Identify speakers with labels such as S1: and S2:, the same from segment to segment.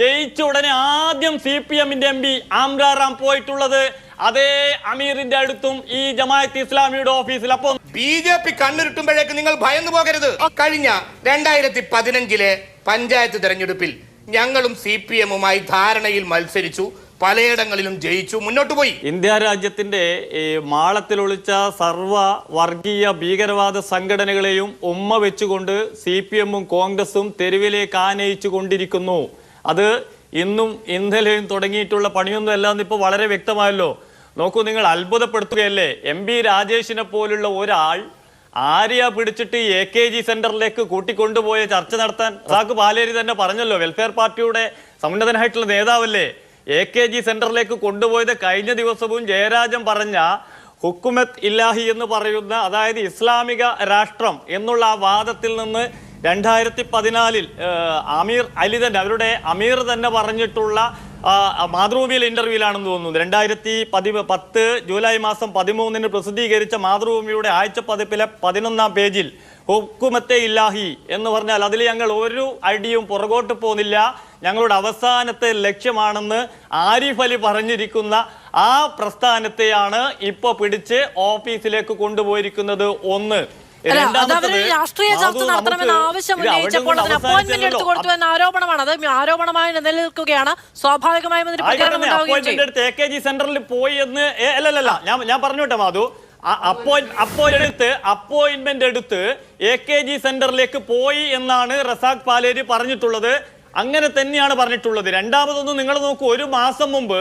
S1: ജയിച്ച ഉടനെ ആദ്യം സി പി എമ്മിന്റെ എം പി ആംറാറാം പോയിട്ടുള്ളത് അതേ അമീറിന്റെ അടുത്തും ഈ ജമാഅത്ത് ഇസ്ലാമിയുടെ ഓഫീസിൽ. അപ്പോൾ
S2: ബി ജെ പി കണ്ണിരുട്ടുമ്പോഴേക്ക് നിങ്ങൾ ഭയന്നു പോകരുത്. കഴിഞ്ഞ രണ്ടായിരത്തി പതിനഞ്ചിലെ പഞ്ചായത്ത് തെരഞ്ഞെടുപ്പിൽ ഞങ്ങളും സി പി എമ്മുമായി ധാരണയിൽ മത്സരിച്ചു പലയിടങ്ങളിലും ജയിച്ചു മുന്നോട്ട് പോയി.
S1: ഇന്ത്യ രാജ്യത്തിന്റെ ഈ മാളത്തിൽ ഒളിച്ച സർവ വർഗീയ ഭീകരവാദ സംഘടനകളെയും ഉമ്മ വെച്ചുകൊണ്ട് സി പി എമ്മും കോൺഗ്രസും തെരുവിലേക്ക് ആനയിച്ചു കൊണ്ടിരിക്കുന്നു. അത് ഇന്നും ഇന്നലെയും തുടങ്ങിയിട്ടുള്ള പണിയൊന്നും അല്ല എന്ന് ഇപ്പോൾ വളരെ വ്യക്തമായല്ലോ. നോക്കൂ നിങ്ങൾ അത്ഭുതപ്പെടുത്തുകയല്ലേ? എം ബി രാജേഷിനെ പോലുള്ള ഒരാൾ ആര്യ പിടിച്ചിട്ട് എ കെ ജി സെന്ററിലേക്ക് കൂട്ടിക്കൊണ്ടുപോയ ചർച്ച നടത്താൻ സാക്ക് പാലേരി തന്നെ പറഞ്ഞല്ലോ വെൽഫെയർ പാർട്ടിയുടെ സമുന്നതനായിട്ടുള്ള നേതാവല്ലേ? എ കെ ജി സെന്ററിലേക്ക് കൊണ്ടുപോയത് കഴിഞ്ഞ ദിവസവും ജയരാജൻ പറഞ്ഞ ഹുക്കുമത്ത് ഇല്ലാഹി എന്ന് പറയുന്ന അതായത് ഇസ്ലാമിക രാഷ്ട്രം എന്നുള്ള ആ വാദത്തിൽ നിന്ന് രണ്ടായിരത്തി പതിനാലിൽ അമീർ അലി തന്നെ അവരുടെ അമീർ തന്നെ പറഞ്ഞിട്ടുള്ള മാതൃഭൂമിയിൽ ഇന്റർവ്യൂലാണെന്ന് തോന്നുന്നു. രണ്ടായിരത്തി പതി പത്ത് ജൂലൈ മാസം പതിമൂന്നിന് പ്രസിദ്ധീകരിച്ച മാതൃഭൂമിയുടെ ആഴ്ച പതിപ്പിലെ പതിനൊന്നാം പേജിൽ ഹുക്കുമത്തെ ഇല്ലാഹി എന്ന് പറഞ്ഞാൽ അതിൽ ഞങ്ങൾ ഒരു അടിയും പുറകോട്ട് പോകുന്നില്ല. ഞങ്ങളുടെ അവസാനത്തെ ലക്ഷ്യമാണെന്ന് ആരിഫ് അലി പറഞ്ഞിരിക്കുന്ന ആ പ്രസ്ഥാനത്തെയാണ് ഇപ്പോൾ പിടിച്ച് ഓഫീസിലേക്ക് കൊണ്ടുപോയിരിക്കുന്നത് ഒന്ന്.
S3: രാഷ്ട്രീയ ചർച്ച നടത്തണമെന്ന് ആവശ്യം ഉന്നയിച്ചപ്പോൾ അതിന് അപ്പോയിന്റ്മെന്റ് എടുത്തു കൊടുത്തു എന്ന ആരോപണമാണ്. അത് ആരോപണമായി നിലനിൽക്കുകയാണ്. സ്വാഭാവികമായും അതിന്
S1: സെന്ററിൽ പോയി എന്ന് അല്ലല്ല ഞാൻ ഞാൻ പറഞ്ഞോട്ടെ മാധു. അപ്പോയിന്റ് എടുത്ത് അപ്പോയിന്റ്മെന്റ് എടുത്ത് എ കെ ജി സെന്ററിലേക്ക് പോയി എന്നാണ് റസാഖ് പാലേരി പറഞ്ഞിട്ടുള്ളത്. അങ്ങനെ തന്നെയാണ് പറഞ്ഞിട്ടുള്ളത്. രണ്ടാമതൊന്നും നിങ്ങൾ നോക്കൂ ഒരു മാസം മുമ്പ്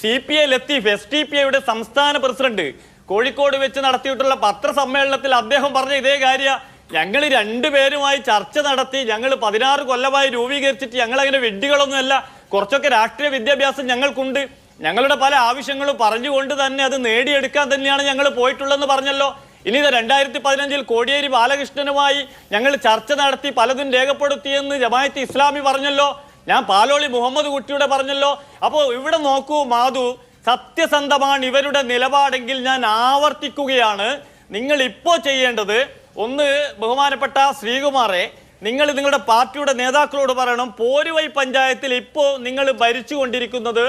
S1: C P I Latheef S T P ഐയുടെ സംസ്ഥാന പ്രസിഡന്റ് കോഴിക്കോട് വെച്ച് നടത്തിയിട്ടുള്ള പത്രസമ്മേളനത്തിൽ അദ്ദേഹം പറഞ്ഞ ഇതേ കാര്യ. ഞങ്ങൾ രണ്ടുപേരുമായി ചർച്ച നടത്തി ഞങ്ങൾ പതിനാറ് കൊല്ലമായി രൂപീകരിച്ചിട്ട് ഞങ്ങൾ അങ്ങനെ വിഡ്ഢികളൊന്നുമല്ല. കുറച്ചൊക്കെ രാഷ്ട്രീയ വിദ്യാഭ്യാസം ഞങ്ങൾക്കുണ്ട്. ഞങ്ങളുടെ പല ആവശ്യങ്ങളും പറഞ്ഞുകൊണ്ട് തന്നെ അത് നേടിയെടുക്കാൻ തന്നെയാണ് ഞങ്ങൾ പോയിട്ടുള്ളതെന്ന് പറഞ്ഞല്ലോ. ഇനി ഇത് രണ്ടായിരത്തി പതിനഞ്ചിൽ കോടിയേരി ബാലകൃഷ്ണനുമായി ഞങ്ങൾ ചർച്ച നടത്തി പലതും രേഖപ്പെടുത്തിയെന്ന് ജമായത്ത് ഇസ്ലാമി പറഞ്ഞല്ലോ. ഞാൻ പാലോളി മുഹമ്മദ് കുട്ടിയുടെ പറഞ്ഞല്ലോ. അപ്പോൾ ഇവിടെ നോക്കൂ മാധു സത്യസന്ധമാണ് ഇവരുടെ നിലപാടെങ്കിൽ ഞാൻ ആവർത്തിക്കുകയാണ്. നിങ്ങൾ ഇപ്പോൾ ചെയ്യേണ്ടത് ഒന്ന് ബഹുമാനപ്പെട്ട ശ്രീകുമാറെ നിങ്ങൾ നിങ്ങളുടെ പാർട്ടിയുടെ നേതാക്കളോട് പറയണം പോരുവൈ പഞ്ചായത്തിൽ ഇപ്പോൾ നിങ്ങൾ ഭരിച്ചുകൊണ്ടിരിക്കുന്നത്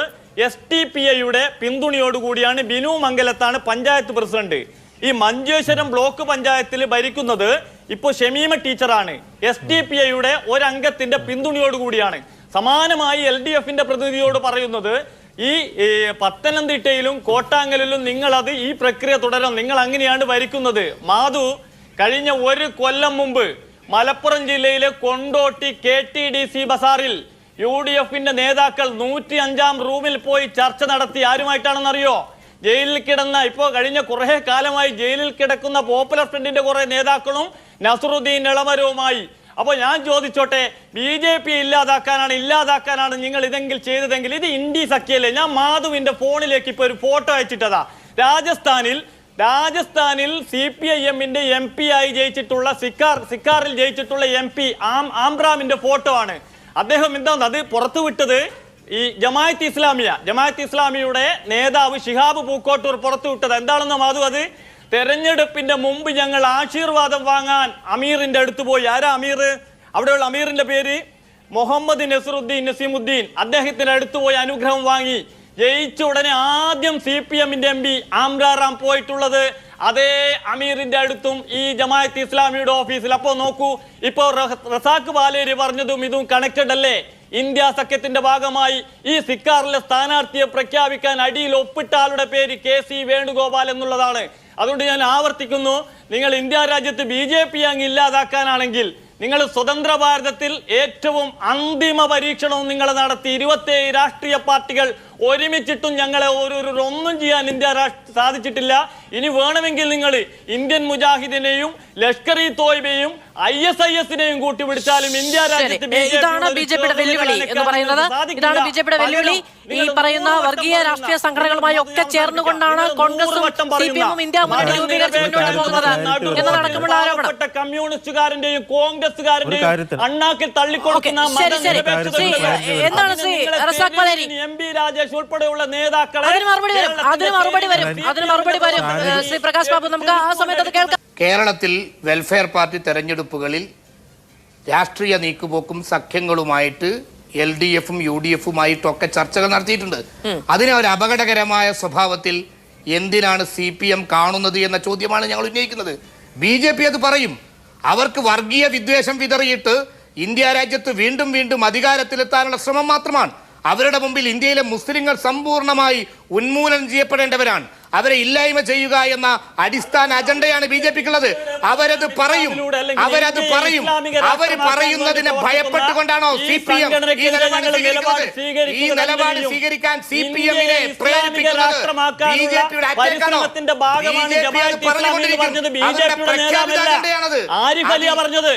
S1: എസ് ടി പി ഐയുടെ പിന്തുണയോടുകൂടിയാണ് ബിനു മംഗലത്താണ് പഞ്ചായത്ത് പ്രസിഡന്റ്. ഈ മഞ്ചേശ്വരം ബ്ലോക്ക് പഞ്ചായത്തിൽ ഭരിക്കുന്നത് ഇപ്പോൾ ഷമീമ ടീച്ചറാണ്. എസ് ടി പി ഐയുടെ ഒരംഗത്തിന്റെ പിന്തുണയോടുകൂടിയാണ്. സമാനമായി എൽ ഡി എഫിന്റെ പ്രതിനിധിയോട് പറയുന്നത് ഈ പത്തനംതിട്ടയിലും കോട്ടാങ്ങലിലും നിങ്ങൾ അത് ഈ പ്രക്രിയ തുടരണം നിങ്ങൾ അങ്ങനെയാണ് ഭരിക്കുന്നത്. മാധു കഴിഞ്ഞ ഒരു കൊല്ലം മുമ്പ് മലപ്പുറം ജില്ലയിലെ Kondotty K T D C ബസാറിൽ U D എഫിന്റെ നേതാക്കൾ നൂറ്റി അഞ്ചാം റൂമിൽ പോയി ചർച്ച നടത്തി. ആരുമായിട്ടാണെന്നറിയോ? ജയിലിൽ കിടന്ന ഇപ്പോ കഴിഞ്ഞ കുറേ കാലമായി ജയിലിൽ കിടക്കുന്ന പോപ്പുലർ ഫ്രണ്ടിന്റെ കുറേ നേതാക്കളും നസറുദ്ദീൻ ഇളമരവുമായി അപ്പോൾ ഞാൻ ചോദിച്ചോട്ടെ ബി ജെ പി ഇല്ലാതാക്കാനാണ് ഇല്ലാതാക്കാനാണ് നിങ്ങൾ ഇതെങ്കിൽ ചെയ്തതെങ്കിൽ ഇത് ഇന്ത്യ സഖ്യല്ലേ? ഞാൻ മാധുവിന്റെ ഫോണിലേക്ക് ഇപ്പോൾ ഒരു ഫോട്ടോ അയച്ചിട്ടതാ. രാജസ്ഥാനിൽ രാജസ്ഥാനിൽ സി പി ഐ എമ്മിന്റെ എം പി ആയി ജയിച്ചിട്ടുള്ള സിക്കാർ സിക്കാറിൽ ജയിച്ചിട്ടുള്ള എം പി ആം ആംബ്രാമിന്റെ ഫോട്ടോ ആണ്. അദ്ദേഹം എന്താണ് അത് പുറത്തുവിട്ടത് ഈ ജമായത്ത് ഇസ്ലാമിയ ജമായത്ത് ഇസ്ലാമിയുടെ നേതാവ് ഷിഹാബ് പൂക്കോട്ടൂർ പുറത്തുവിട്ടത് എന്താണെന്ന് മാധു അത്? തെരഞ്ഞെടുപ്പിന്റെ മുമ്പ് ഞങ്ങൾ ആശീർവാദം വാങ്ങാൻ അമീറിന്റെ അടുത്ത് പോയി. ആരാ അമീർ? അവിടെയുള്ള അമീറിന്റെ പേര് മുഹമ്മദ് നസറുദ്ദീൻ നസീമുദ്ദീൻ. അദ്ദേഹത്തിന്റെ അടുത്ത് പോയി അനുഗ്രഹം വാങ്ങി. ജയിച്ച ഉടനെ ആദ്യം സി പി എമ്മിന്റെ എം പി ആംറാറാം പോയിട്ടുള്ളത് അതേ അമീറിന്റെ അടുത്തും ഈ ജമാഅത്ത് ഇസ്ലാമിയുടെ ഓഫീസിൽ. അപ്പോ നോക്കൂ ഇപ്പോ റസാഖ് ബാലേരി പറഞ്ഞതും ഇതും കണക്റ്റഡ് അല്ലേ? ഇന്ത്യ സഖ്യത്തിന്റെ ഭാഗമായി ഈ സിക്കാറിലെ സ്ഥാനാർത്ഥിയെ പ്രഖ്യാപിക്കാൻ അടിയിൽ ഒപ്പിട്ട ആളുടെ പേര് കെ സി വേണുഗോപാൽ എന്നുള്ളതാണ്. അതുകൊണ്ട് ഞാൻ ആവർത്തിക്കുന്നു നിങ്ങൾ ഇന്ത്യ രാജ്യത്ത് ബി ജെ പി അങ്ങ് ഇല്ലാതാക്കാനാണെങ്കിൽ നിങ്ങൾ സ്വതന്ത്ര ഭാരതത്തിൽ ഏറ്റവും അന്തിമ പരീക്ഷണവും നിങ്ങൾ നടത്തി ഇരുപത്തേഴ് രാഷ്ട്രീയ പാർട്ടികൾ ഒരുമിച്ചിട്ടും ഞങ്ങളെ ഓരോരോ ഒന്നും ചെയ്യാൻ ഇന്ത്യ രാഷ്ട്ര സാധിച്ചിട്ടില്ല. ഇനി വേണമെങ്കിൽ നിങ്ങൾ ഇന്ത്യൻ മുജാഹിദിനെയും ലഷ്കർ ഇ തോയ്ബയും ഐ എസ് ഐ എസിനെയും കൂട്ടി പിടിച്ചാലും ഇന്ത്യ രാജ്യത്ത്
S3: ഇതാണ് ബി ജെ പിയുടെ വെല്ലുവിളി എന്ന് പറയുന്നത്. ഇതാണ് ബി ജെ പിയുടെ വെല്ലുവിളി. ഈ പറയുന്ന വർഗീയ രാഷ്ട്രീയ സംഘടനകളുമായി ഒക്കെ ചേർന്നുകൊണ്ടാണ് കോൺഗ്രസും ഇന്ത്യ മുന്നണി രൂപീകരിച്ച് മുന്നോട്ട് പോകുന്നത് എന്നതടക്കമുള്ള ആരോപണം
S1: കമ്മ്യൂണിസ്റ്റുകാരന്റെയും
S4: ഒരു
S1: കോൺഗ്രസുകാരന്റെയും അണ്ണാക്കിൽ തള്ളിക്കൊടുക്കുന്ന.
S3: എന്താണ് ശ്രീ റസാഖ് പലേരി?
S1: എം പി രാജേഷ് ഉൾപ്പെടെയുള്ള നേതാക്കളെ
S3: അതിന് മറുപടി വരും. അതിന് മറുപടി വരും. അതിന് മറുപടി വരും. ശ്രീ പ്രകാശ് ബാബു നമുക്ക് ആ സമയത്ത് അത് കേൾക്കാം.
S2: കേരളത്തിൽ വെൽഫെയർ പാർട്ടി തെരഞ്ഞെടുപ്പുകളിൽ രാഷ്ട്രീയ നീക്കുപോക്കും സഖ്യങ്ങളുമായിട്ട് എൽ ഡി എഫും യു ഡി എഫുമായിട്ടൊക്കെ ചർച്ചകൾ നടത്തിയിട്ടുണ്ട്. അതിനെ ഒരു അപകടകരമായ സ്വഭാവത്തിൽ എന്തിനാണ് സി പി എം കാണുന്നത് എന്ന ചോദ്യമാണ് ഞങ്ങൾ ഉന്നയിക്കുന്നത്. ബി ജെ പി അത് പറയും. അവർക്ക് വർഗീയ വിദ്വേഷം വിതറിയിട്ട് ഇന്ത്യ രാജ്യത്ത് വീണ്ടും വീണ്ടും അധികാരത്തിലെത്താനുള്ള ശ്രമം മാത്രമാണ്. അവരുടെ മുമ്പിൽ ഇന്ത്യയിലെ മുസ്ലിങ്ങൾ സമ്പൂർണമായി ഉന്മൂലനം ചെയ്യപ്പെടേണ്ടവരാണ്. അവരെ ഇല്ലായ്മ ചെയ്യുക എന്ന അടിസ്ഥാന അജണ്ടയാണ് ബി ജെ പിക്കുള്ളത്. അവരത് പറയും. അവരത് പറയും. അവർ പറയുന്നതിനെ ഭയപ്പെട്ടുകൊണ്ടാണോ സി പി എം ഈ നിലപാട് സ്വീകരിക്കുന്നത്? ഈ നിലപാട് സ്വീകരിക്കാൻ സി പി എമ്മിനെ പ്രേരിപ്പിക്കുന്നത് ബി ജെ പിയുടെ അറ്റാക്കാണോ? ബി ജെ പി അത്
S1: പറഞ്ഞുകൊണ്ടിരിക്കുന്നത്
S2: അവരുടെ പ്രഖ്യാപിത അജണ്ടയാണത്.
S1: പറഞ്ഞത്.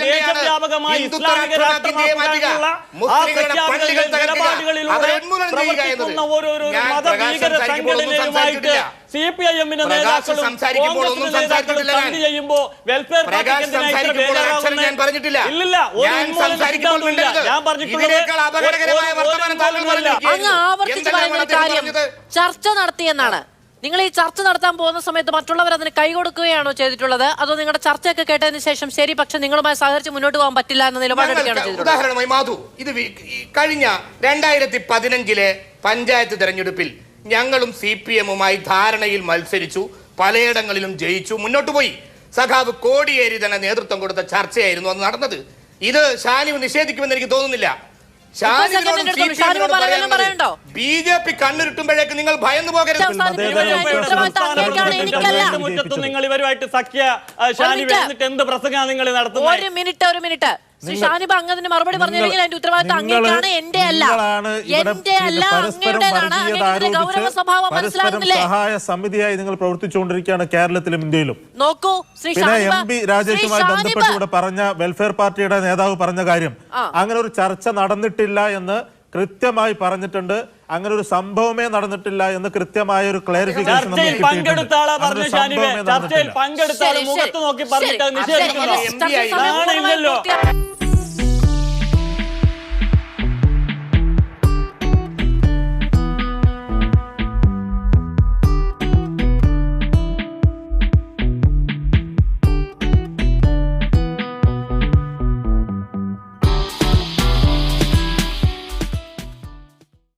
S1: ദേശവ്യാപകമായി ഇസ്ലാമിക. രാഷ്ട്രമാക്കാനുള്ള ആ
S2: മുസ്ലിങ്ങളുടെ
S1: പ്രഖ്യാപന നിലപാടുകളിലൂടെ. പ്രവർത്തിക്കുന്ന ഓരോരോ
S2: ഞാൻ
S1: സി പി ഐ എമ്മിന്റെ നേതാക്കളും കോൺഗ്രസിന്റെ നേതാക്കളും ചെയ്യുമ്പോ വെൽഫെയർ. ഇല്ലില്ല ഒരു പറഞ്ഞിട്ടുള്ളത്?
S3: ചർച്ച നടത്തിയെന്നാണ്. നിങ്ങൾ ഈ ചർച്ച നടത്താൻ പോകുന്ന സമയത്ത് മറ്റുള്ളവർ അതിന് കൈകൊടുക്കുകയാണോ ചെയ്തിട്ടുള്ളത്? അതോ നിങ്ങളുടെ ചർച്ചയൊക്കെ കേട്ടതിന് ശേഷം ശരി പക്ഷെ നിങ്ങളുമായി സഹകരിച്ച് മുന്നോട്ട് പോകാൻ പറ്റില്ല എന്ന നിലപാടെടുക്കുകയാണോ ചെയ്തിട്ടുള്ളത്?
S2: ഉദാഹരണമായി മാധു ഇത് കഴിഞ്ഞ രണ്ടായിരത്തി പതിനഞ്ചിലെ പഞ്ചായത്ത് തെരഞ്ഞെടുപ്പിൽ ഞങ്ങളും സി പി എമ്മുമായി ധാരണയിൽ മത്സരിച്ചു പലയിടങ്ങളിലും ജയിച്ചു മുന്നോട്ട് പോയി. സഖാവ് കോടിയേരി തന്നെ നേതൃത്വം കൊടുത്ത ചർച്ചയായിരുന്നു അന്ന് നടന്നത്. ഇത് ഷാനിവ് നിഷേധിക്കുമെന്ന് എനിക്ക് തോന്നുന്നില്ല.
S3: ഷാനിവ്?
S2: ബി ജെ പി കണ്ണുരുട്ടുമ്പോഴേക്ക് നിങ്ങൾ ഭയന്നു പോകരുത്.
S1: നിങ്ങൾ ഇവരുമായിട്ട് സഖ്യ ആ, എന്നിട്ട് എന്ത് പ്രസംഗമാണ് നിങ്ങൾ നടത്തുന്നത്?
S3: ഒരു മിനിറ്റ് ഒരു മിനിറ്റ്. ശ്രീ ഷാനിബ അങ്ങ് അതിന് മറുപടി പറഞ്ഞില്ലെങ്കിൽ അതിന്റെ ഉത്തരവാദിത്തം
S4: നിങ്ങൾ
S3: അങ്ങേക്കാണ് എന്റെ അല്ല എന്റെ അല്ല
S4: പരസ്പരം
S3: അങ്ങയുടേതാണ്. അങ്ങയുടെ ഗൗരവ സ്വഭാവം മനസ്സിലാകുന്നില്ലേ
S4: സഹായ സമിതിയായി നിങ്ങൾ പ്രവർത്തിച്ചുകൊണ്ടിരിക്കുകയാണ് കേരളത്തിലും ഇന്ത്യയിലും.
S3: നോക്കൂ ശ്രീ
S4: എം പി രാജേഷുമായി ബന്ധപ്പെട്ട് ഇവിടെ പറഞ്ഞ വെൽഫെയർ പാർട്ടിയുടെ നേതാവ് പറഞ്ഞ കാര്യം. അങ്ങനെ ഒരു ചർച്ച നടന്നിട്ടില്ല എന്ന് കൃത്യമായി പറഞ്ഞിട്ടുണ്ട്. അങ്ങനെ ഒരു സംഭവമേ നടന്നിട്ടില്ല എന്ന് കൃത്യമായ ഒരു ക്ലാരിഫിക്കേഷൻ
S1: പങ്കെടുത്ത ആളാ പറഞ്ഞു ഷാനിവെ ചർച്ചയിൽ പങ്കെടുത്ത മുഖത്ത് നോക്കി പറഞ്ഞിട്ട്. നിഷേധിക്കുന്നു.